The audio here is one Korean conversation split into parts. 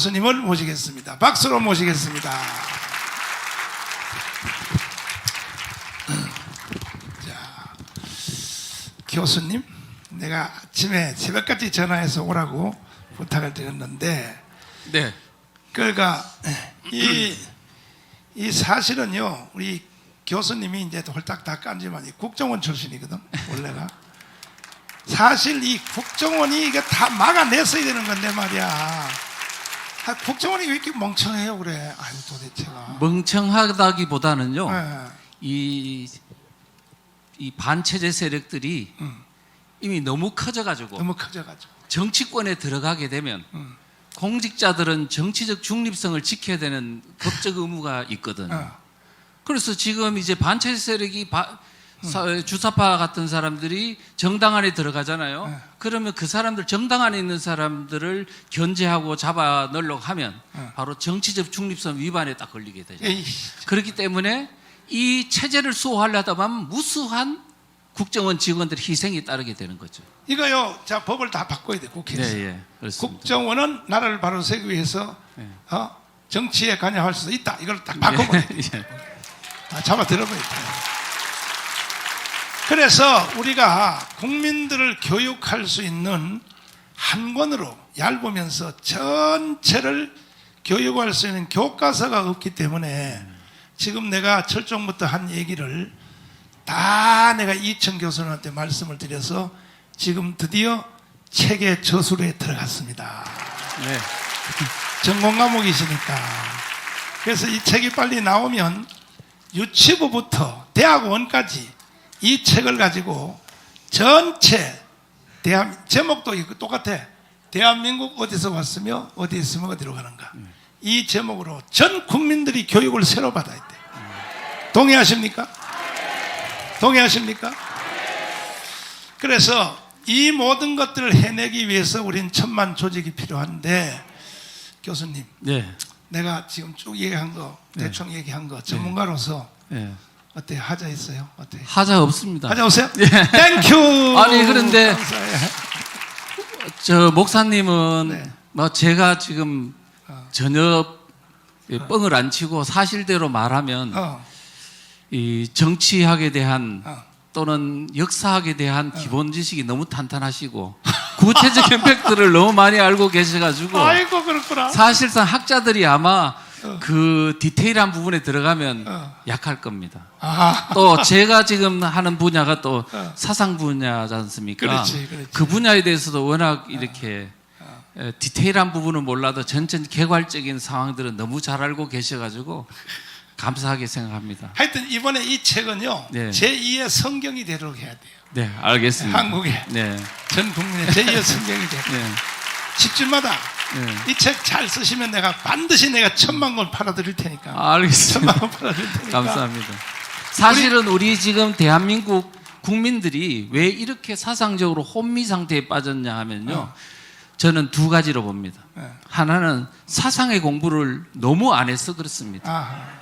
교수님을 모시겠습니다. 박수로 모시겠습니다. 자, 교수님, 내가 아침에 새벽까지 전화해서 오라고 부탁을 드렸는데, 네. 그러니까 이, 이 사실은요, 우리 교수님이 이제 홀딱 다 깐지만 이 국정원 출신이거든, 원래가. 사실 이 국정원이 이게 다 막아냈어야 되는 건데 말이야. 아, 국정원이 왜 이렇게 멍청해요, 그래? 아유, 도대체가. 멍청하다기보다는요. 예. 이, 이 반체제 세력들이 음. 이미 너무 커져가지고 너무 커져가지고. 정치권에 들어가게 되면 음. 공직자들은 정치적 중립성을 지켜야 되는 법적 의무가 있거든. 어. 그래서 지금 이제 반체제 세력이 바- 음. 사- 주사파 같은 사람들이 정당 안에 들어가잖아요. 네. 그러면 그 사람들 정당 안에 있는 사람들을 견제하고 잡아 넣으려고 하면 네. 바로 정치적 중립성 위반에 딱 걸리게 되죠. 에이, 그렇기 때문에 이 체제를 수호하려다 보면 무수한 국정원 직원들의 희생이 따르게 되는 거죠. 이거요, 자, 법을 다 바꿔야 돼, 국회에서. 예. 그렇습니다. 국정원은 나라를 바로 세우기 위해서 네. 어? 정치에 관여할 수 있다. 이걸 딱 바꿔버려. 예. 아, 잡아 들어버려. 그래서 우리가 국민들을 교육할 수 있는 한 권으로 얇으면서 전체를 교육할 수 있는 교과서가 없기 때문에 지금 내가 철종부터 한 얘기를 다 내가 이천 교수님한테 말씀을 드려서 지금 드디어 책의 저술에 들어갔습니다. 네. 전공 과목이시니까. 그래서 이 책이 빨리 나오면 유치부부터 대학원까지 이 책을 가지고 전체 대한 제목도 똑같아. 대한민국 어디서 왔으며 어디 있으면 어디로 가는가. 이 제목으로 전 국민들이 교육을 새로 받아야 돼. 동의하십니까? 동의하십니까? 그래서 이 모든 것들을 해내기 위해서 우린 천만 조직이 필요한데 교수님 네. 내가 지금 쭉 얘기한 거 대충 얘기한 거 전문가로서 네. 어때 하자 있어요? 어때? 하자 없습니다. 하자 오세요? 땡큐. 아니, 그런데. 저 목사님은 네. 뭐 제가 지금 어. 전혀 뻥을 안 치고 사실대로 말하면 어, 이 정치학에 대한 어. 또는 역사학에 대한 기본 지식이 너무 탄탄하시고 구체적인 팩트를 너무 많이 알고 계셔가지고 아이고 그렇구나. 사실상 학자들이 아마 그 디테일한 부분에 들어가면 어. 약할 겁니다. 아, 또 제가 지금 하는 분야가 또 어. 사상 분야지 않습니까? 그렇지, 그렇지. 그 분야에 대해서도 워낙 이렇게 에, 디테일한 부분은 몰라도 전체 개괄적인 상황들은 너무 잘 알고 계셔가지고 감사하게 생각합니다. 하여튼 이번에 이 책은요 네. 제 2의 성경이 되도록 해야 돼요. 네, 알겠습니다. 한국에 네, 전 국민의 제2의 성경이 돼요. 네, 10주마다 네. 이책 잘 쓰시면 내가 반드시 내가 천만 권 팔아드릴 테니까. 아, 알겠습니다. 천만 권 팔아드릴 테니까. 감사합니다. 사실은 우리 지금 대한민국 국민들이 왜 이렇게 사상적으로 혼미 상태에 빠졌냐 하면요. 어. 저는 두 가지로 봅니다. 네. 하나는 사상의 공부를 너무 안 해서 그렇습니다. 아,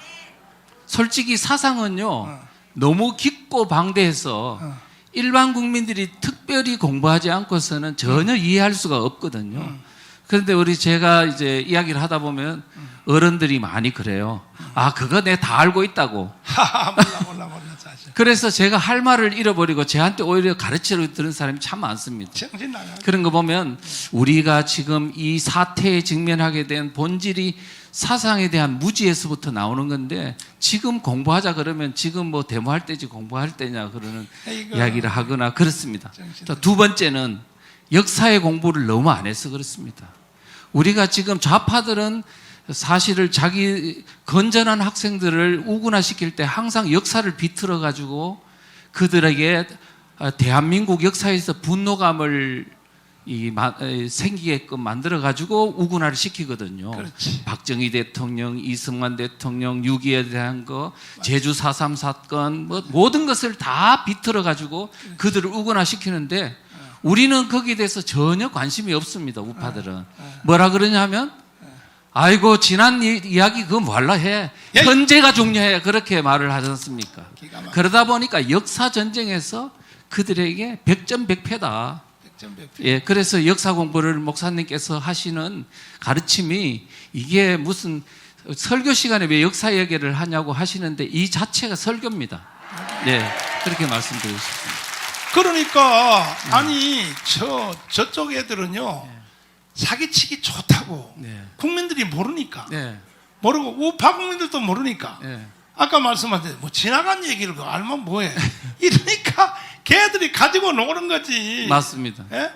솔직히 사상은요, 어. 너무 깊고 방대해서 어. 일반 국민들이 특별히 공부하지 않고서는 전혀 이해할 수가 없거든요. 음. 그런데 우리 제가 이제 이야기를 하다 보면 어른들이 많이 그래요. 아, 그거 내 다 알고 있다고. 몰라 몰라 몰라 사실. 그래서 제가 할 말을 잃어버리고 저한테 오히려 가르치려 들은 사람이 참 많습니다. 그런 거 보면 우리가 지금 이 사태에 직면하게 된 본질이 사상에 대한 무지에서부터 나오는 건데 지금 공부하자 그러면 지금 뭐 데모할 때지 공부할 때냐 그러는 아이고. 이야기를 하거나 그렇습니다. 두 번째는 역사의 공부를 너무 안 해서 그렇습니다. 우리가 지금 좌파들은 사실을 자기 건전한 학생들을 우군화시킬 때 항상 역사를 비틀어 가지고 그들에게 어, 대한민국 역사에서 분노감을 이 마- 에, 생기게끔 만들어 가지고 우군화를 시키거든요. 그렇지. 박정희 대통령, 이승만 대통령, 6.25에 대한 거, 제주 4.3 사건, 뭐 모든 것을 다 비틀어 가지고 그들을 우군화 시키는데 우리는 거기에 대해서 전혀 관심이 없습니다. 우파들은 뭐라 그러냐 하면 아이고 지난 이, 이야기 그거 뭐할라 해 예. 현재가 중요해 그렇게 말을 하지 않습니까? 그러다 보니까 역사 전쟁에서 그들에게 백전백패다. 예, 그래서 역사 공부를 목사님께서 하시는 가르침이 이게 무슨 설교 시간에 왜 역사 얘기를 하냐고 하시는데 이 자체가 설교입니다. 예, 그렇게 말씀드리고 싶습니다. 그러니까 아니 저 저쪽 애들은요 사기치기 좋다고 네. 국민들이 모르니까. 네, 모르고 우파 국민들도 모르니까. 네, 아까 말씀하신 뭐 지나간 얘기를 그 알면 뭐해? 이러니까 걔들이 가지고 노는 거지. 맞습니다. 예?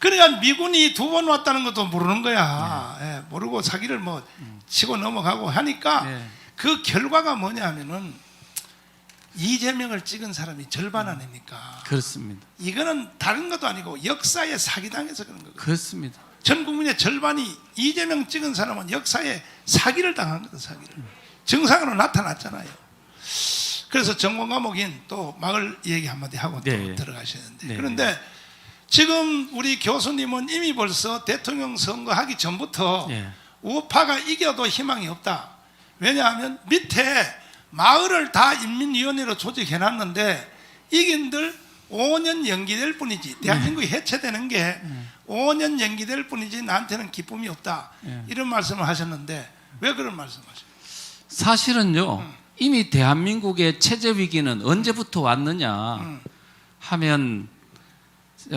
그러니까 미군이 두 번 왔다는 것도 모르는 거야. 예, 모르고 사기를 뭐 치고 넘어가고 하니까 네. 그 결과가 뭐냐면은 이재명을 찍은 사람이 절반 아닙니까 그렇습니다. 이거는 다른 것도 아니고 역사에 사기당해서 그런 거거든요. 그렇습니다. 전 국민의 절반이 이재명 찍은 사람은 역사에 사기를 당한 거다, 사기를. 정상으로 나타났잖아요. 그래서 전공 과목인 또 마을 얘기 한마디 하고 또 네. 들어가시는데. 네. 그런데 지금 우리 교수님은 이미 벌써 대통령 선거 하기 전부터 예. 우파가 이겨도 희망이 없다. 왜냐하면 밑에 마을을 다 인민위원회로 조직해놨는데 이긴들 5년 연기될 뿐이지 대한민국이 해체되는 게 5년 연기될 뿐이지 나한테는 기쁨이 없다. 예. 이런 말씀을 하셨는데 왜 그런 말씀하세요? 사실은요, 음. 이미 대한민국의 체제 위기는 언제부터 왔느냐 음. 하면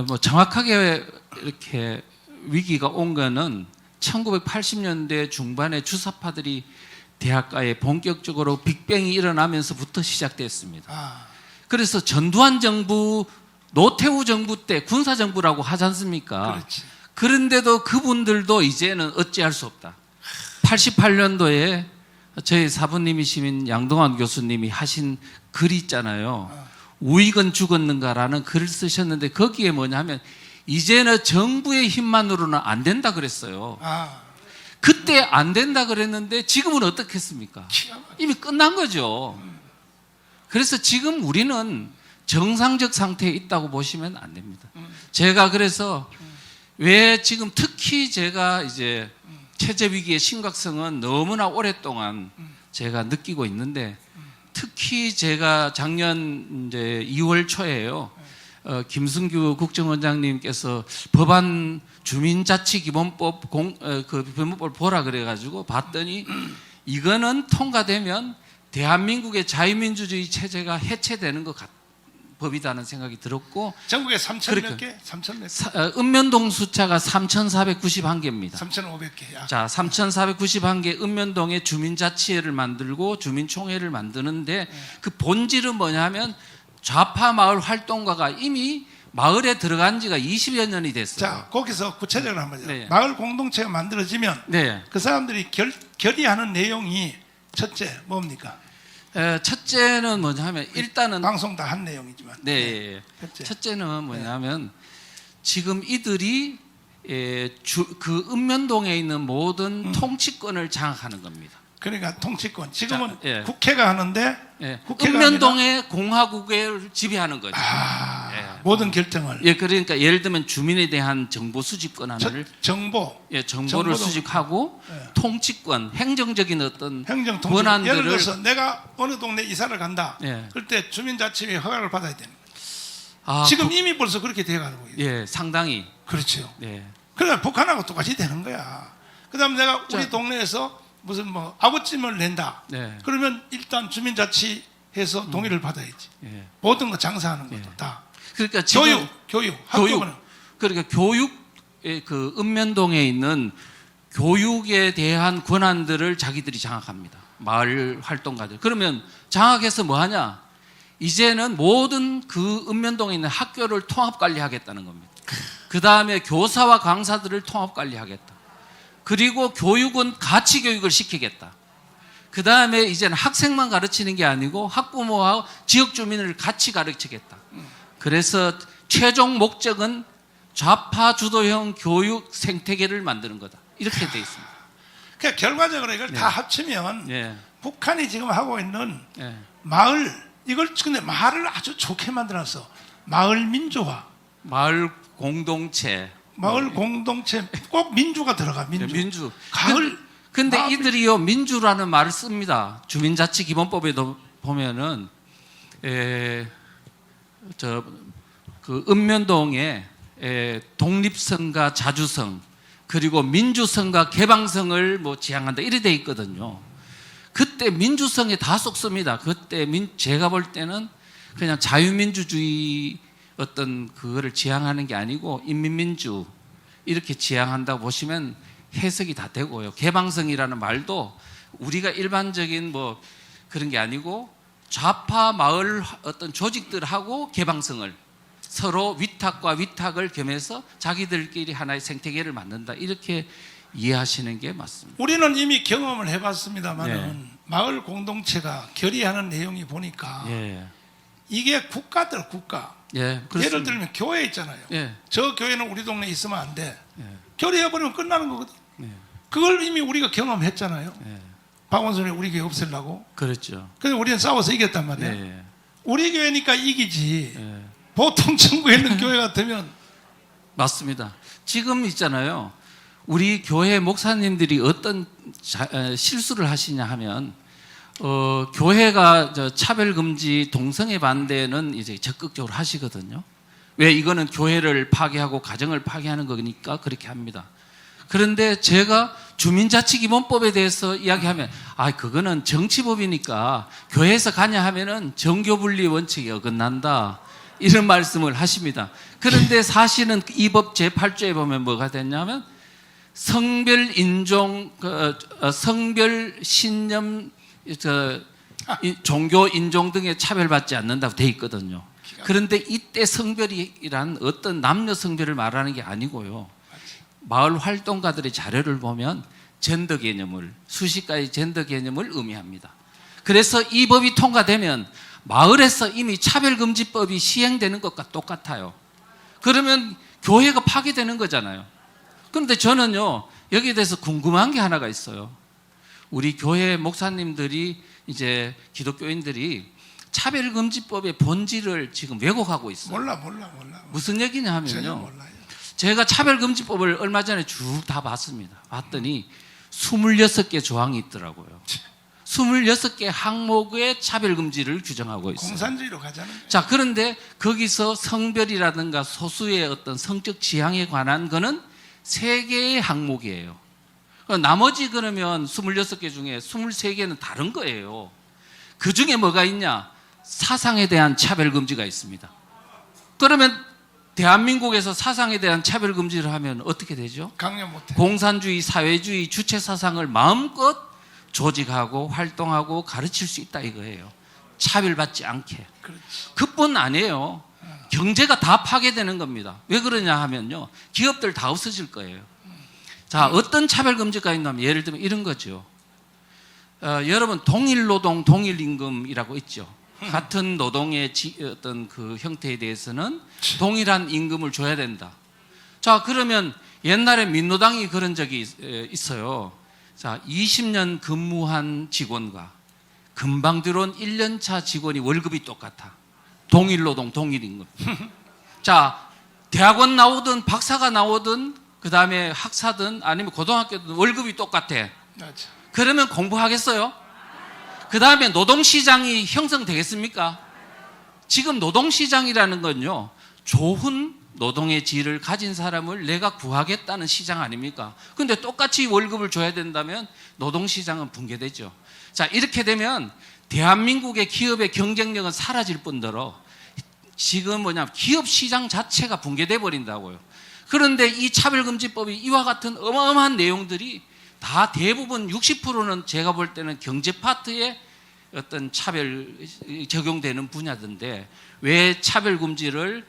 뭐 정확하게 이렇게 위기가 온 거는 1980년대 중반에 주사파들이 대학가에 본격적으로 빅뱅이 일어나면서부터 시작됐습니다. 아, 그래서 전두환 정부, 노태우 정부 때 군사 정부라고 하지 않습니까? 그렇지. 그런데도 그분들도 이제는 어찌할 수 없다. 88년도에 저희 사부님이신 양동환 교수님이 하신 글이 있잖아요. 우익은 죽었는가라는 글을 쓰셨는데 거기에 뭐냐면 이제는 정부의 힘만으로는 안 된다 그랬어요. 아, 그때 안 된다 그랬는데 지금은 어떻겠습니까? 이미 끝난 거죠. 그래서 지금 우리는 정상적 상태에 있다고 보시면 안 됩니다. 제가 그래서 왜 지금 특히 제가 이제 체제 위기의 심각성은 너무나 오랫동안 제가 느끼고 있는데 특히 제가 작년 이제 2월 초에요. 어, 김승규 국정원장님께서 법안 주민자치기본법 공, 어, 그 법무법을 보라 그래가지고 봤더니 이거는 통과되면 대한민국의 자유민주주의 체제가 해체되는 것 같, 법이다는 생각이 들었고 전국에 3천 몇. 개? 3천 몇 개? 사, 어, 읍면동 숫자가 3,491개입니다. 3,500개. 야. 자, 3,491개 읍면동에 주민자치회를 만들고 주민총회를 만드는데 그 본질은 뭐냐면 좌파 마을 활동가가 이미 마을에 들어간 지가 20여 년이 됐어요. 자, 거기서 구체적으로 한번 네. 마을 공동체가 만들어지면 네. 그 사람들이 결, 결의하는 내용이 첫째 뭡니까? 에, 첫째는 뭐냐면 일단은 방송 다 한 내용이지만. 네. 첫째. 첫째 는 뭐냐면 지금 이들이 에, 주, 그 읍면동에 있는 모든 음. 통치권을 장악하는 겁니다. 그러니까 통치권. 지금은 자, 예. 국회가 하는데 예. 국회가 읍면동의 공화국을 지배하는 거죠. 아, 예. 모든 결정을 예, 그러니까 예를 들면 주민에 대한 정보 수집 저, 권한을 정보, 예, 정보를 정보도- 수집하고 예. 통치권, 행정적인 어떤 행정 통치. 권한들을- 예를 들어서 내가 어느 동네 이사를 간다. 예. 그럴 때 주민자치회 허가를 받아야 되는 거예요. 아, 지금 부- 이미 벌써 그렇게 돼가고 있어요. 예, 상당히 그렇죠. 예. 그러니까 북한하고 똑같이 되는 거야. 그다음 내가 우리 자. 동네에서 무슨 뭐 아구찜을 낸다. 네. 그러면 일단 주민자치해서 동의를 받아야지. 예. 모든 거 장사하는 것도 예. 다. 그러니까 지금 교육, 교육, 교육. 학교는 그러니까 교육의 그 읍면동에 있는 교육에 대한 권한들을 자기들이 장악합니다. 마을 활동가들. 그러면 장악해서 뭐 하냐? 이제는 모든 그 읍면동에 있는 학교를 통합 관리하겠다는 겁니다. 그 다음에 교사와 강사들을 통합 관리하겠다. 그리고 교육은 가치 교육을 시키겠다. 그 다음에 이제는 학생만 가르치는 게 아니고 학부모와 지역 주민을 같이 가르치겠다. 그래서 최종 목적은 좌파 주도형 교육 생태계를 만드는 거다. 이렇게 돼 있습니다. 그러니까 결과적으로 이걸 네. 다 합치면 예, 북한이 지금 하고 있는 예, 마을 이걸 근데 말을 아주 좋게 만들어서 마을 민주화, 마을 공동체, 마을 공동체 꼭 민주가 들어가 민주. 네, 민주. 가을 근데 마을 이들이요 민주라는 말을 씁니다. 주민자치기본법에도 보면은 에, 저그 읍면동에 에, 독립성과 자주성 그리고 민주성과 개방성을 뭐 지향한다 이래 돼 있거든요. 그때 민주성에 다 쏙습니다. 그때 민, 제가 볼 때는 그냥 자유민주주의 어떤 그거를 지향하는 게 아니고 인민민주 이렇게 지향한다고 보시면 해석이 다 되고요. 개방성이라는 말도 우리가 일반적인 뭐 그런 게 아니고 좌파 마을 어떤 조직들하고 개방성을 서로 위탁과 위탁을 겸해서 자기들끼리 하나의 생태계를 만든다 이렇게 이해하시는 게 맞습니다. 우리는 이미 경험을 해봤습니다만은 네. 마을 공동체가 결의하는 내용이 보니까 예, 이게 국가들 국가. 예, 예를. 들면 교회 있잖아요. 예, 저 교회는 우리 동네에 있으면 안 돼. 예, 결의해버리면 끝나는 거거든. 예, 그걸 이미 우리가 경험했잖아요. 예, 박원순이 우리 교회 없애려고. 그렇죠. 그래서 우리는 싸워서 이겼단 말이에요. 예, 우리 교회니까 이기지. 예. 보통 전국에 있는 교회 같으면 맞습니다. 지금 있잖아요. 우리 교회 목사님들이 어떤 자- 에, 실수를 하시냐 하면 어, 교회가 저 차별 금지 동성애 반대는 이제 적극적으로 하시거든요. 왜 이거는 교회를 파괴하고 가정을 파괴하는 거니까 그렇게 합니다. 그런데 제가 주민자치기본법에 대해서 이야기하면 아 그거는 정치법이니까 교회에서 가냐 하면은 정교분리 원칙이 어긋난다 이런 말씀을 하십니다. 그런데 사실은 이 법 제 8조에 보면 뭐가 됐냐면 성별 인종 그, 어, 성별 신념 저, 이- 종교 인종 등에 차별받지 않는다고 돼 있거든요. 그런데 이때 성별이란 어떤 남녀 성별을 말하는 게 아니고요. 마을 활동가들의 자료를 보면 젠더 개념을 수십 가지 젠더 개념을 의미합니다. 그래서 이 법이 통과되면 마을에서 이미 차별금지법이 시행되는 것과 똑같아요. 그러면 교회가 파괴되는 거잖아요. 그런데 저는요 여기에 대해서 궁금한 게 하나가 있어요. 우리 교회 목사님들이 이제 기독교인들이 차별금지법의 본질을 지금 왜곡하고 있어요. 몰라 몰라 몰라. 무슨 얘기냐 하면요. 제가 차별금지법을 얼마 전에 쭉 다 봤습니다. 봤더니 26개 조항이 있더라고요. 26개 항목의 차별금지를 규정하고 있어요. 공산주의로 가자는. 자, 그런데 거기서 성별이라든가 소수의 어떤 성적 지향에 관한 거는 세 개의 항목이에요. 어, 나머지 그러면 26개 중에 23개는 다른 거예요. 그 중에 뭐가 있냐? 사상에 대한 차별금지가 있습니다. 그러면 대한민국에서 사상에 대한 차별금지를 하면 어떻게 되죠? 강요 못해. 공산주의, 사회주의, 주체 사상을 마음껏 조직하고 활동하고 가르칠 수 있다 이거예요. 차별받지 않게. 그렇지. 그뿐 아니에요. 경제가 다 파괴되는 겁니다. 왜 그러냐 하면요. 기업들 다 없어질 거예요. 자, 어떤 차별 금지가 있냐면 예를 들면 이런 거죠. 어, 여러분 동일 노동, 동일 임금이라고 있죠. 같은 노동의 지- 어떤 그 형태에 대해서는 동일한 임금을 줘야 된다. 자, 그러면 옛날에 민노당이 그런 적이 있어요. 자, 20년 근무한 직원과 금방 들어온 1년차 직원이 월급이 똑같아. 동일 노동, 동일 임금. 자, 대학원 나오든 박사가 나오든 그 다음에 학사든 아니면 고등학교든 월급이 똑같아. 맞아. 그러면 공부하겠어요? 그 다음에 노동시장이 형성되겠습니까? 지금 노동시장이라는 건요, 좋은 노동의 질을 가진 사람을 내가 구하겠다는 시장 아닙니까? 근데 똑같이 월급을 줘야 된다면 노동시장은 붕괴되죠. 자, 이렇게 되면 대한민국의 기업의 경쟁력은 사라질 뿐더러 지금 뭐냐, 기업 시장 자체가 붕괴돼 버린다고요. 그런데 이 차별금지법이 이와 같은 어마어마한 내용들이 다 대부분 60%는 제가 볼 때는 경제 파트에 어떤 차별 적용되는 분야던데 왜 차별금지를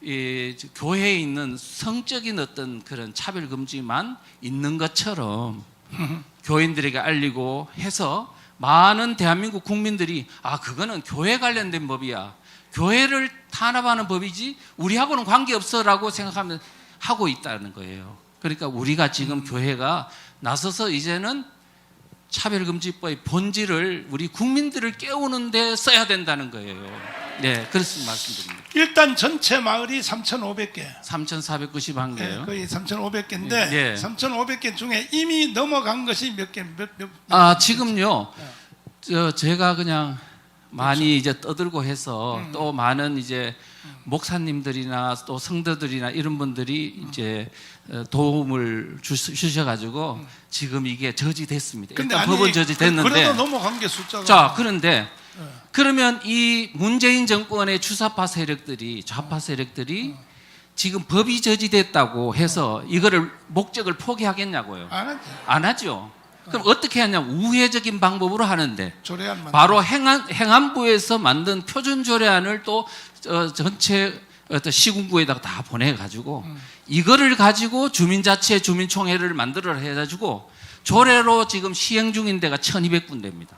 이 교회에 있는 성적인 어떤 그런 차별금지만 있는 것처럼 교인들에게 알리고 해서 많은 대한민국 국민들이 아 그거는 교회 관련된 법이야. 교회를 탄압하는 법이지 우리하고는 관계없어라고 생각하면 하고 있다는 거예요. 그러니까 우리가 지금 교회가 나서서 이제는 차별금지법의 본질을 우리 국민들을 깨우는 데 써야 된다는 거예요. 네, 그렇습니다. 말씀드립니다. 일단 전체 마을이 3,500개. 3,491개요. 거의 3,500개인데 예. 3,500개 중에 이미 넘어간 것이 몇 개, 몇, 몇아 지금요 저 제가 그냥 많이 이제 떠들고 해서 또 많은 이제 목사님들이나 또 성도들이나 이런 분들이 이제 어, 도움을 주- 주셔가지고 지금 이게 저지됐습니다. 근데 일단 아니 법은 저지됐는데 그래도 넘어간 게 숫자가 자, 그런데 그러면 이 문재인 정권의 주사파 세력들이 좌파 세력들이 지금 법이 저지됐다고 해서 이거를 목적을 포기하겠냐고요. 안 하지. 안 하죠. 그럼 어떻게 하냐? 우회적인 방법으로 하는데 바로 행안 행안부에서 만든 표준 조례안을 또 어, 전체 어떤 시군구에다가 다 보내 가지고 이거를 가지고 주민자치 주민총회를 만들어 해 가지고 조례로 지금 시행 중인 데가 1200군데입니다.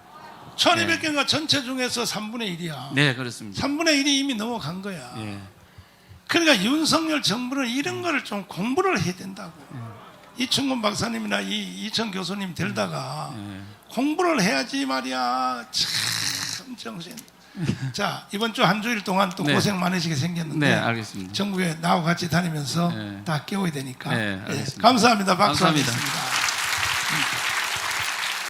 1200개가 전체 중에서 3분의 1이야. 네, 그렇습니다. 3분의 1이 이미 넘어간 거야. 예. 그러니까 윤석열 정부는 이런 거를 좀 공부를 해야 된다고. 이충곤 박사님이나 이 이천 교수님 들다가 예. 공부를 해야지 말이야. 참 정신. 자 이번 주 한 주일 동안 또 네. 고생 많으시게 생겼는데 네, 알겠습니다. 전국에 나하고 같이 다니면서 네. 다 깨워야 되니까. 네, 예, 알겠습니다. 감사합니다. 박수 감사합니다. 하겠습니다.